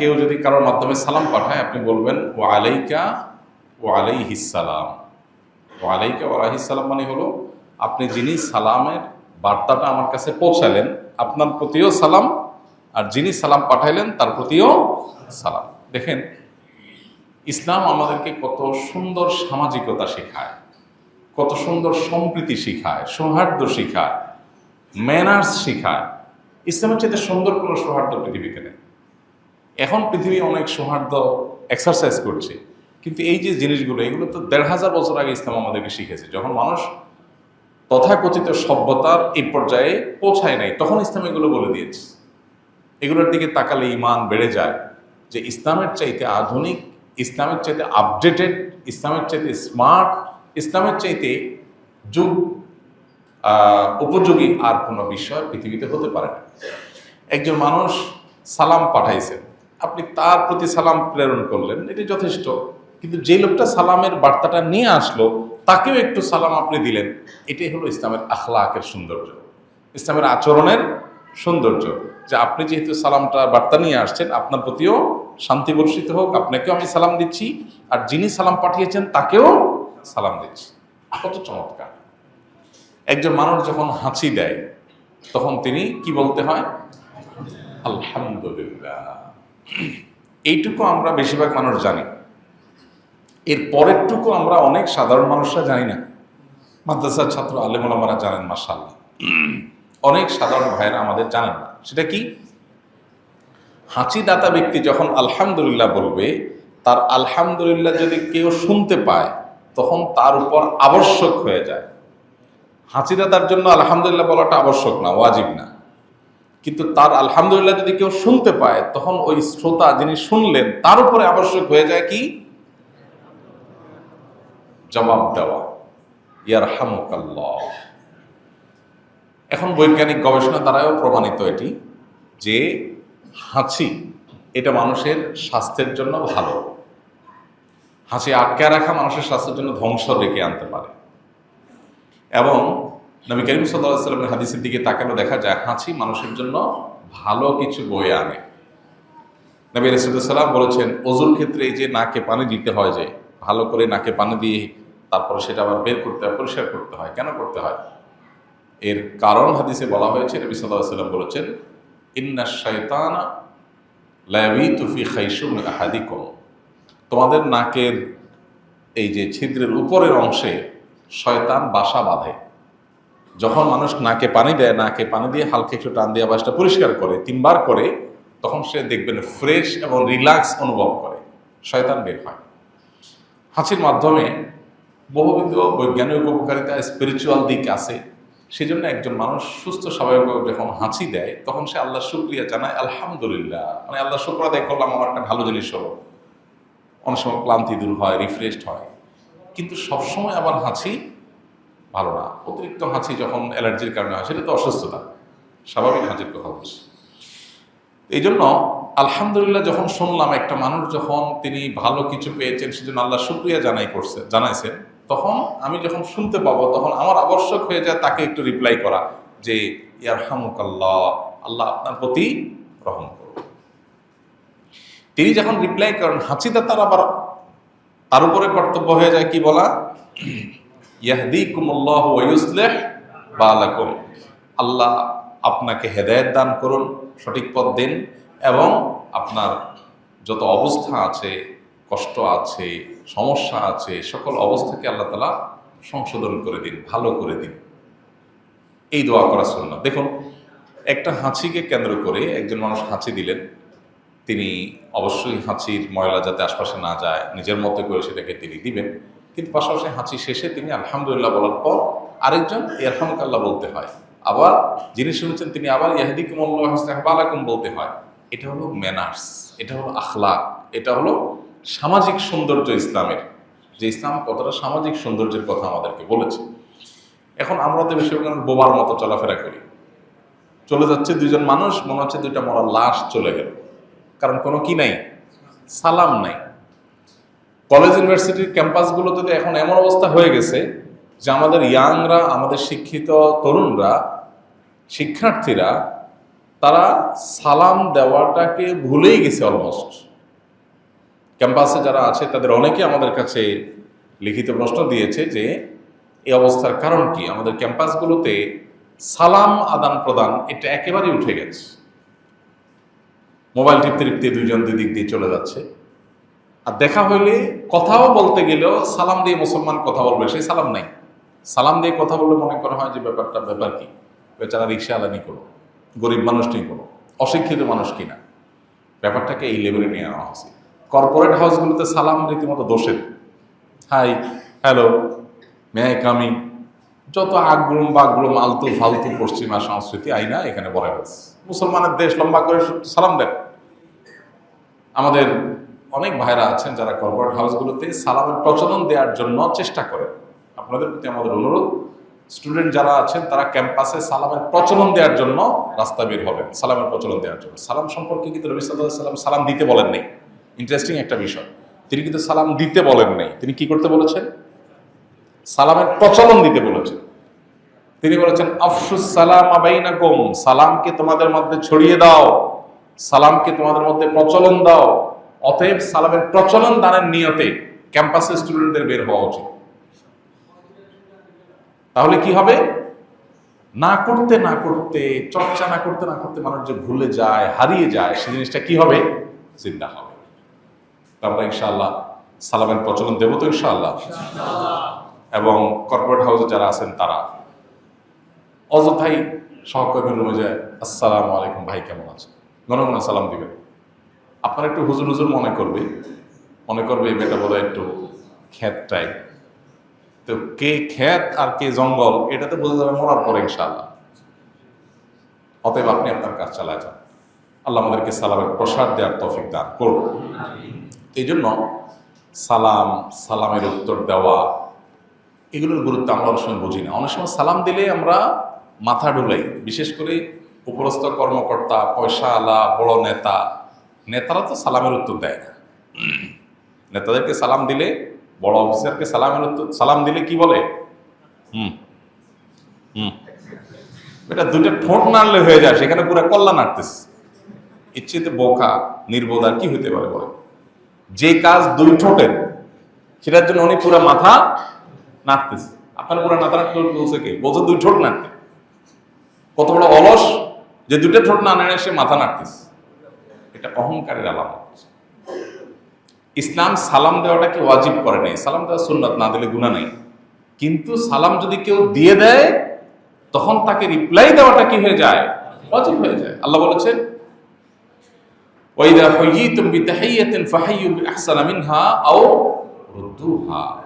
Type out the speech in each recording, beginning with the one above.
কেউ যদি কারোর মাধ্যমে সালাম পাঠায়, আপনি বলবেন ও আলাইকা ও আলাইহিসালাম ও আলাইকা ও আলাইহিসালাম মানে হলো, আপনি যিনি সালামের বার্তাটা আমার কাছে পৌঁছালেন, আপনার প্রতিও সালাম, আর যিনি সালাম পাঠাইলেন, তার প্রতিও সালাম। দেখেন, ইসলাম আমাদেরকে কত সুন্দর সামাজিকতা শেখায়, কত সুন্দর সম্প্রীতি শিখায়, সৌহার্দ্য শিখায় ম্যানার্স শিখায়। ইসলামের চাইতে সুন্দর কোনো সৌহার্দ্য পৃথিবীতে নেই। এখন পৃথিবী অনেক সৌহার্দ্য এক্সারসাইজ করছে। কিন্তু এই যে জিনিসগুলো, এগুলো তো দেড় হাজার বছর আগে ইসলাম আমাদেরকে শিখেছে যখন মানুষ তথাকথিত সভ্যতার এই পর্যায়ে পৌঁছায় নাই, তখন ইসলাম এগুলো বলে দিয়েছে। এগুলোর দিকে তাকালে ইমান বেড়ে যায় যে ইসলামের চাইতে আধুনিক, ইসলামের চাইতে আপডেটেড ইসলামের চাইতে স্মার্ট ইসলামের চাইতে যুগ উপযোগী আর কোনো বিষয় পৃথিবীতে হতে পারে না। একজন মানুষ সালাম পাঠাইছেন। আপনি তার প্রতি সালাম প্রেরণ করলেন, এটি যথেষ্ট। কিন্তু যে লোকটা সালামের বার্তাটা নিয়ে আসলো, তাকেও একটু সালাম আপনি দিলেন। এটাই হলো ইসলামের আখলাকের সৌন্দর্য। ইসলামের আচরণের সৌন্দর্য। যে আপনি যেহেতু সালামটা বার্তা নিয়ে আসছেন, আপনার প্রতিও শান্তি বর্ষিত হোক, আপনাকেও আমি সালাম দিচ্ছি, আর যিনি সালাম পাঠিয়েছেন, তাকেও সালাম দিচ্ছি। কত চমৎকার। একজন মানুষ যখন হাঁচি দেয়, তখন তিনি কি বলতে হয়? আলহামদুলিল্লাহ। এইটুকু আমরা বেশিরভাগ মানুষ জানি। এর পরেরটুকু আমরা অনেক সাধারণ মানুষরা জানি না। মাদ্রাসার ছাত্র আলেমুলামারা জানেন মাসাল্লাহ অনেক সাধারণ ভাইয়েরা আমাদের জানেন না। সেটা কি? হাঁচি দাতা ব্যক্তি যখন আলহামদুলিল্লাহ বলবে, তার আলহামদুলিল্লাহ যদি কেউ শুনতে পায়, তখন তার উপর আবশ্যক হয়ে যায়। হাঁচি দাতার জন্য আলহামদুলিল্লাহ বলাটা আবশ্যক না, ওয়াজিব না। কিন্তু তার আলহামদুলিল্লাহ যদি কেউ শুনতে পায়, তখন ওই শ্রোতা যিনি শুনলেন, তার উপরে আবশ্যক হয়ে যায় কি? জবাব দেওয়া। ইয়ার হামুকাল্লাহ এখন বৈজ্ঞানিক গবেষণা দ্বারাও প্রমাণিত এটি যে হাঁচি, এটা মানুষের স্বাস্থ্যের জন্য ভালো। হাঁচি আটকে রাখা মানুষের স্বাস্থ্যের জন্য ধ্বংস ডেকে আনতে পারে। এবং নবী করিম সাল্লামের হাদিসের দিকে তাকালে দেখা যায়, হাঁচি মানুষের জন্য ভালো কিছু বয়ে আনে। নবী রসুল্লাম বলেছেন অজুর ক্ষেত্রে এই যে নাকে পানি দিতে হয় যে, ভালো করে নাকে পানি দিয়ে তারপরে সেটা আবার বের করতে হয়, পরিষ্কার করতে হয়। কেন করতে হয়? এর কারণ হাদিসে বলা হয়েছে, নবী সাল্লাহ সাল্লাম বলেছেন, ইন্না শয়তানা লাবি তুফি খাইসুম আহাদিকম। তোমাদের নাকের এই যে ছিদ্রের উপরের অংশে শয়তান বাসা বাঁধে। যখন মানুষ নাকে পানি দেয়, নাকে পানি দিয়ে হালকা একটু টান দিয়ে আবার সেটা পরিষ্কার করে, তিনবার করে, তখন সে দেখবেন ফ্রেশ এবং রিল্যাক্স অনুভব করে। শয়তান বের হয়। হাঁচির মাধ্যমে বহুবিধ বৈজ্ঞানিক উপকারিতা স্পিরিচুয়াল দিক আছে। সেই জন্য একজন মানুষ সুস্থ স্বাভাবিকভাবে যখন হাঁচি দেয়, তখন সে আল্লাহ শুক্রিয়া জানায়, আলহামদুলিল্লাহ। মানে আল্লাহ শুক্র আদায় করলাম, আমার একটা ভালো জিনিস হলো। অনেক সময় ক্লান্তি দূর হয় রিফ্রেশড হয়। কিন্তু সবসময় আবার হাঁচি ভালো না। অতিরিক্ত হাঁচি যখন অ্যালার্জির কারণে হয়, সেটা তো অসুস্থতা। স্বাভাবিক হাঁচির কথা বলছি এই জন্য আলহামদুলিল্লাহ যখন শুনলাম, একটা মানুষ যখন তিনি ভালো কিছু পেয়েছেন, সেজন্য আল্লাহ শুক্রিয়া জানাই করছে, জানাইছেন, তখন আমি যখন শুনতে পাবো, তখন আমার আবশ্যক হয়ে যায় তাকে একটু রিপ্লাই করা যে ইয়ার হামুক আল্লাহ আল্লাহ আপনার প্রতি রহম করুন। তিনি যখন রিপ্লাই করেন হাঁচিতে তার আবার, তার উপরে কর্তব্য হয়ে যায় কি বলা? ইয়াহদিকুমুল্লাহ ওয়ুসলেহ বালাকুম। আল্লাহ আপনাকে হেদায়েত দান করুন, সঠিক পথ দিন এবং আপনার যত অবস্থা আছে, কষ্ট আছে, সমস্যা আছে, সকল অবস্থাকে আল্লাহ তালা সংশোধন করে দিন, ভালো করে দিন। এই দোয়া করা শুনল দেখুন, একটা হাঁচিকে কেন্দ্র করে একজন মানুষ হাঁচি দিলেন। তিনি অবশ্যই হাঁচির ময়লা যাতে আশপাশে না যায়, নিজের মতো করে সেটাকে তিনি দিবেন। কিন্তু পাশাপাশি হাঁচি শেষে তিনি আলহামদুলিল্লাহ বলার পর আরেকজন ইয়ারহামকাল্লাহ বলতে হয়। আবার যিনি শুনেছেন তিনি আবার ইয়াহদিকুম আল্লাহবালাকুম বলতে হয়। এটা হলো ম্যানার্স এটা হলো আখলাক, এটা হলো সামাজিক সৌন্দর্য ইসলামের। যে ইসলাম কতটা সামাজিক সৌন্দর্যের কথা আমাদেরকে বলেছে। এখন আমরা তো বেশিরভাগ বোবার মতো চলাফেরা করি। চলে যাচ্ছে দুজন মানুষ, মনে হচ্ছে দুইটা মরা লাশ চলে গেল। কারণ কোনো কি নাই? সালাম নাই। কলেজ ইউনিভার্সিটির ক্যাম্পাসগুলোতে এখন এমন অবস্থা হয়ে গেছে যে আমাদের ইয়াংরা আমাদের শিক্ষিত তরুণরা, শিক্ষার্থীরা, তারা সালাম দেওয়াটাকে ভুলেই গেছে অলমোস্ট ক্যাম্পাসে যারা আছে, তাদের অনেকে আমাদের কাছে লিখিত প্রশ্ন দিয়েছে যে এই অবস্থার কারণ কি? আমাদের ক্যাম্পাসগুলোতে সালাম আদান প্রদান, এটা একেবারেই উঠে গেছে। মোবাইল টিপতে টিপতে দুইজন দুই দিক দিয়ে চলে যাচ্ছে। আর দেখা হইলে কথাও বলতে গেলেও সালাম দিয়ে মুসলমান কথা বলবে সেই সালাম নাই। সালাম দিয়ে কথা বললে মনে করা হয় যে ব্যাপারটা, ব্যাপার কি? বেচারা রিক্সা আলানি করো, গরিব মানুষটি করো অশিক্ষিত মানুষ কিনা। ব্যাপারটাকে এই লেভেলে নিয়ে আনা হয়েছে। কর্পোরেট হাউসগুলোতে সালাম রীতিমতো দোষের। Hi hello may I coming যত আগগুলুম বাগগুলুম আলতু ফালতু পশ্চিমা সংস্কৃতি আইনা এখানে বলা হয়েছে। মুসলমানের দেশ লম্বা করে সালাম দেন। আমাদের অনেক ভাইরা আছেন যারা কর্পোরেট হাউসগুলোতে সালামের প্রচলন দেওয়ার জন্য চেষ্টা করেন। আপনাদের প্রতি আমাদের অনুরোধ স্টুডেন্ট যারা আছেন তারা ক্যাম্পাসে সালামের প্রচলন দেওয়ার জন্য রাস্তা বের হবেন। সালামের প্রচলন দেওয়ার জন্য। সালাম সম্পর্কে কিন্তু রবি সাল্লাম সালাম দিতে বলেন নেই? ইন্টারেস্টিং একটা বিষয়। তিনি কিন্তু সালাম দিতে বলেন নেই। তিনি কি করতে বলেছেন? সালামের প্রচলন দিতে বলেছেন। তিনি বলেছেন, আফসুস সালাম আবাইনাকুম সালামকে তোমাদের মধ্যে ছড়িয়ে দাও। সালামকে তোমাদের মধ্যে প্রচলন দাও। অতএব সালামের প্রচলন দানের নিয়তে ক্যাম্পাসে স্টুডেন্টদের বের হওয়া উচিত। তাহলে কি হবে? না করতে না করতে চর্চা না করতে না করতে মানুষ যে ভুলে যায় হারিয়ে যায় সেই জিনিসটা কি হবে? চিন্তা হবে। তো আমরা ইনশাআল্লাহ সালামের প্রচলন দেবো তো ইনশাআল্লাহ। এবং কর্পোরেট হাউসে যারা আছেন তারা অযথাই সহকর্মীর রুমে যায় আসসালামু আলাইকুম ভাই কেমন আছে ঘন ঘন সালাম দিবেন। আপনার একটু হুজুর হুজুর মনে করবে মনে করবে এই মেয়েটা বোধহয় একটু খ্যাত টাইপ তো কে খ্যাত আর কে জঙ্গল, এটা তো বোঝা যাবে মরার পরে ইনশাআল্লাহ। অতএব আপনি আপনার কাজ চালায় যান। আল্লাহ আমাদেরকে সালামের প্রসাদ দেওয়ার তফিক দান করুন। এই জন্য সালাম, সালামের উত্তর দেওয়া, এগুলোর গুরুত্ব আমরা অনেক সময় বুঝি না। অনেক সময় সালাম দিলে আমরা মাথা ডুলাই বিশেষ করে উপরস্থ কর্মকর্তা পয়সা আলা বড় নেতা নেতারা তো সালামের উত্তর দেয় না। নেতাদেরকে সালাম দিলে, বড় অফিসারকে সালামের উত্তর, সালাম দিলে কি বলে? হুম হুম। এটা দুটো ঠোঁট নাড়লে হয়ে যায়, সেখানে পুরো কল্লা নাড়তেছে। ইচ্ছেতে বোকা, নির্বোধ আর কি হইতে পারে বলে যে কাজ দুই ঠোঁটের, সেটার জন্য উনি পুরো মাথা নাড়তেছে। আপনার পুরো নাড়তে বলছে কে? বলছে দুই ঠোঁট নাড়তে। কত বড় অলস যে দুটো ঠোঁট না নেড়ে সে মাথা নাড়তেছে। এটা অহংকারের আলামত ইসলাম সালাম দেওয়াটাকে ওয়াজিব করে নাই। সালাম দেওয়া সুন্নাত, না দিলে গুণা নেই। কিন্তু সালাম যদি কেউ দিয়ে দেয়, তখন তাকে রিপ্লাই দেওয়াটা কি হয়ে যায়? ওয়াজিব হয়ে যায়। আল্লাহ রুদ্দুহা।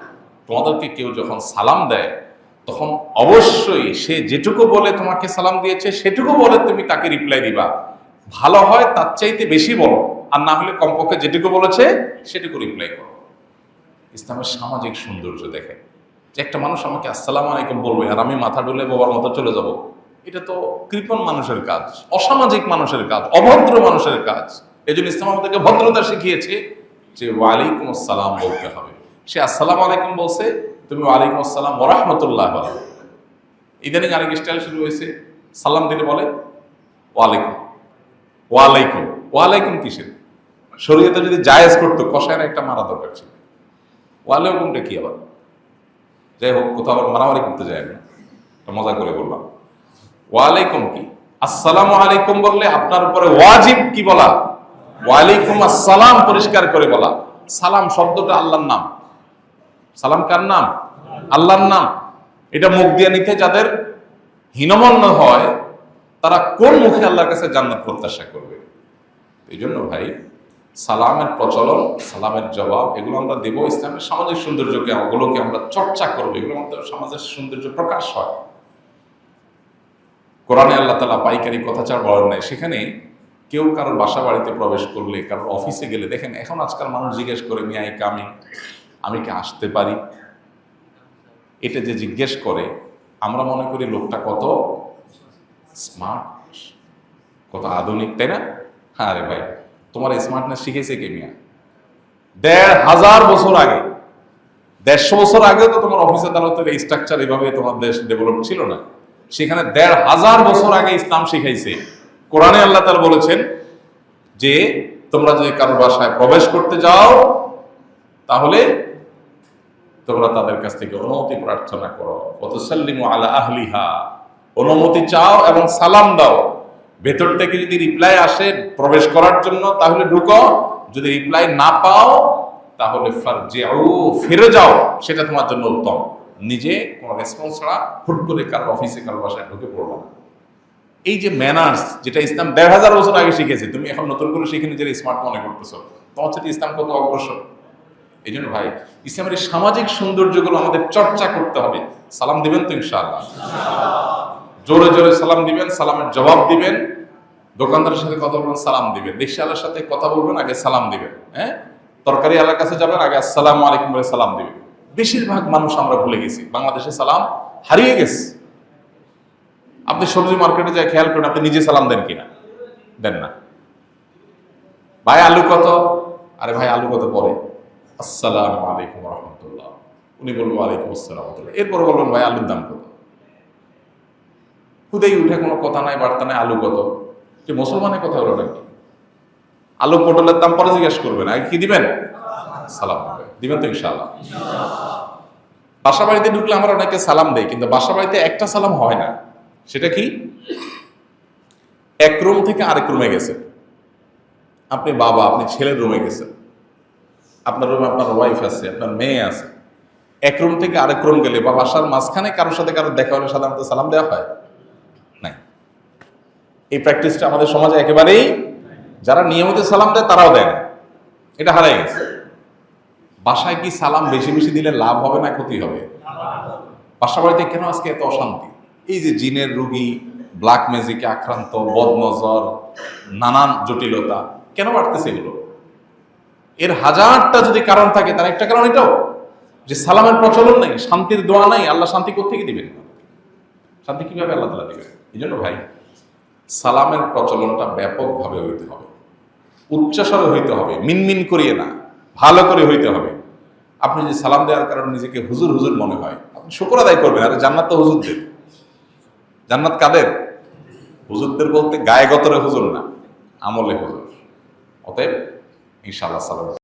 তোমাদেরকে কেউ যখন সালাম দেয়, তখন অবশ্যই সে যেটুকু বলে তোমাকে সালাম দিয়েছে, সেটুকু বলে তুমি তাকে রিপ্লাই দিবা। ভালো হয়, তার চাইতে বেশি বলো। আর না হলে কমপক্ষে যেটুকু বলেছে, সেটুকু রিপ্লাই করো। ইসলামের সামাজিক সৌন্দর্য দেখে। যে একটা মানুষ আমাকে, আসসালাম আলাইকুম বলবে, আর আমি মাথা ডুলে বাবার মতো চলে যাব। এটা তো কৃপণ মানুষের কাজ, অসামাজিক মানুষের কাজ, অভদ্র মানুষের কাজ। এই জন্য ইসলাম আমাদেরকে ভদ্রতা শিখিয়েছে যে, ওয়ালাইকুম আসসালাম বলতে হবে। সে, আসসালাম আলাইকুম বলছে, তুমি ওয়ালাইকুম আসসালাম ওরহমতুল্লাহ বলো। ইদানিং আরেক স্টাইল শুরু হয়েছে। সালাম দিলে বলে, ওয়ালাইকুম ওয়ালাইকুম। ওয়ালাইকুম কিসের? শরীয়তে যদি জায়েজ করতো কষায়ের একটা মারা দরকার ছিল। ওয়ালাইকুমটা কি আবার? যাই হোক, কোথাও আবার মারামারি করতে যায় না। মজা করে বললাম। ওয়ালাইকুম কি? আসসালামু আলাইকুম বললে আপনার উপরে ওয়াজিব কি বলা? ওয়ালাইকুম আসসালাম পরিষ্কার করে বলা। সালাম শব্দটা আল্লাহর নাম। সালাম কার নাম? আল্লাহর নাম। এটা মুখ দিয়ে নিতে যাদের হীনমন্য হয় তারা কোন মুখে আল্লাহর কাছে জান্নাত প্রত্যাশা করবে? এই জন্য ভাই, সালামের প্রচলন, সালামের জবাব, এগুলো আমরা দেব ইসলামের সামাজিক সৌন্দর্যকে, ওগুলোকে আমরা চর্চা করব। এগুলো আমাদের সমাজের সৌন্দর্য প্রকাশ হয়। কোরআনে আল্লাহ তালা পাইকারি কথাচার বলেন নাই। সেখানে কেউ কারোর বাসা বাড়িতে প্রবেশ করলে, কারোর অফিসে গেলে, দেখেন এখন আজকাল মানুষ জিজ্ঞেস করে মিয়াই কামি আমি কি আসতে পারি? এটা যে জিজ্ঞেস করে, আমরা মনে করি লোকটা কত স্মার্ট কত আধুনিক, তাই না? হ্যাঁ রে ভাই, তোমার স্মার্টনেস শিখেছে কে দেড় হাজার বছর আগে, দেড়শো বছর আগেও তো তোমার অফিস আদালতের স্ট্রাকচার এভাবে তোমার দেশ ডেভেলপ ছিল না। সেখানে দেড় হাজার বছর আগে ইসলাম শিখাইছে। কোরআনে আল্লাহ তাআলা বলেছেন যে, তোমরা যদি কারোর বাসায় প্রবেশ করতে যাও, তাহলে তোমরা তাদের কাছ থেকে অনুমতি প্রার্থনা করো। অতসাল্লিমু আলা আহলিহা। অনুমতি চাও এবং সালাম দাও। ভেতর থেকে যদি রিপ্লাই আসে প্রবেশ করার জন্য, তাহলে ঢুকো। যদি রিপ্লাই না পাও, তাহলে ফিরে যাও। সেটা তোমার জন্য উত্তম। নিজে কোনো রেসপন্স ছাড়া হুট করে কারও অফিসে কারও বাসায় ঢুকে পড়ব না। এই যে ম্যানার্স যেটা ইসলাম দেড় হাজার বছর আগে শিখেছে, তুমি এখন নতুন করে শিখে নিজের স্মার্ট মনে করতেছো। তোমার সাথে ইসলাম কত অগ্রসর। এই জন্য ভাই, ইসলামের সামাজিক সৌন্দর্যগুলো আমাদের চর্চা করতে হবে। সালাম দিবেন তো ইনশাআল্লাহ। জোরে জোরে সালাম দিবেন, সালামের জবাব দিবেন, দোকানদারের সাথে কথা বলবেন, সালাম দিবেন। রিক্সাওয়ালার সাথে কথা বলবেন, আগে সালাম দিবেন হ্যাঁ? তরকারি আলার কাছে যাবেন, আগে আসসালামু আলাইকুম বলে সালাম দিবেন। বেশিরভাগ মানুষ আমরা ভুলে গেছি, বাংলাদেশে সালাম হারিয়ে গেছে। আপনি সবজি মার্কেটে যায় খেয়াল করেন, আপনি নিজে সালাম দেন কিনা? দেন না। ভাই, আলু কত? আরে ভাই, আলু কত পরে? আসসালামু আলাইকুম রহমতুল্লাহ। উনি বলব আলাইকুম আসসালাম এরপর বলবেন, ভাই, আলুর দাম কত? খুদেই উঠে কোনো কথা নাই, বার্তা নাই, আলু কত? কি মুসলমানের কথা হলো নাকি? আলু পটলের দাম পরে জিজ্ঞেস করবেন আগে কি দিবেন? সালাম দিবেন তো ইনশাআল্লাহ। বাসা বাড়িতে ঢুকলে আমরা অনেকে সালাম দেই কিন্তু বাসা বাড়িতে একটা সালাম হয় না। সেটা কি? এক রুম থেকে আরেক রুমে গেছে। আপনি বাবা, আপনি ছেলের রুমে গেছেন আপনার রুমে আপনার ওয়াইফ আছে, আপনার মেয়ে আছে। এক রুম থেকে আরেক রুম গেলে বা বাসার মাঝখানে কারোর সাথে কারোর দেখা হলে সাধারণত সালাম দেওয়া হয়। এই প্র্যাকটিসটা আমাদের সমাজে একেবারেই যারা নিয়মিত সালাম দেয় তারাও দেয় এটা হারাই গেছে। বাসায় কি সালাম বেশি বেশি দিলে লাভ হবে না ক্ষতি হবে? বাসা বাড়িতে কেন আজকে এত অশান্তি? এই যে জিনের রুগী ব্ল্যাক ম্যাজিকে আক্রান্ত, বদনজর, নানান জটিলতা, কেন বাড়তেছে এগুলো? এর হাজারটা যদি কারণ থাকে, তার একটা কারণ এটাও, যে সালামের প্রচলন নেই, শান্তির দোয়া নাই, আল্লাহ শান্তি কোথেকে দিবেন? শান্তি কীভাবে আল্লাহ তালা দিবেন? এই জন্য ভাই সালামের প্রচলনটা ব্যাপকভাবে হইতে হবে। উচ্চস্বরে হইতে হবে, মিনমিন করিয়ে না, ভালো করে হইতে হবে। আপনি যে সালাম দেওয়ার কারণে নিজেকে হুজুর হুজুর মনে হয়, আপনি শুক্র আদায় করবেন, আরে জান্নাত তো হুজুরদের। জান্নাত কাদের? হুজুরদের বলতে গায়ে গতরে হুজুর না, আমলে হুজুর। অতএব ইনশাআল্লাহ সালাম।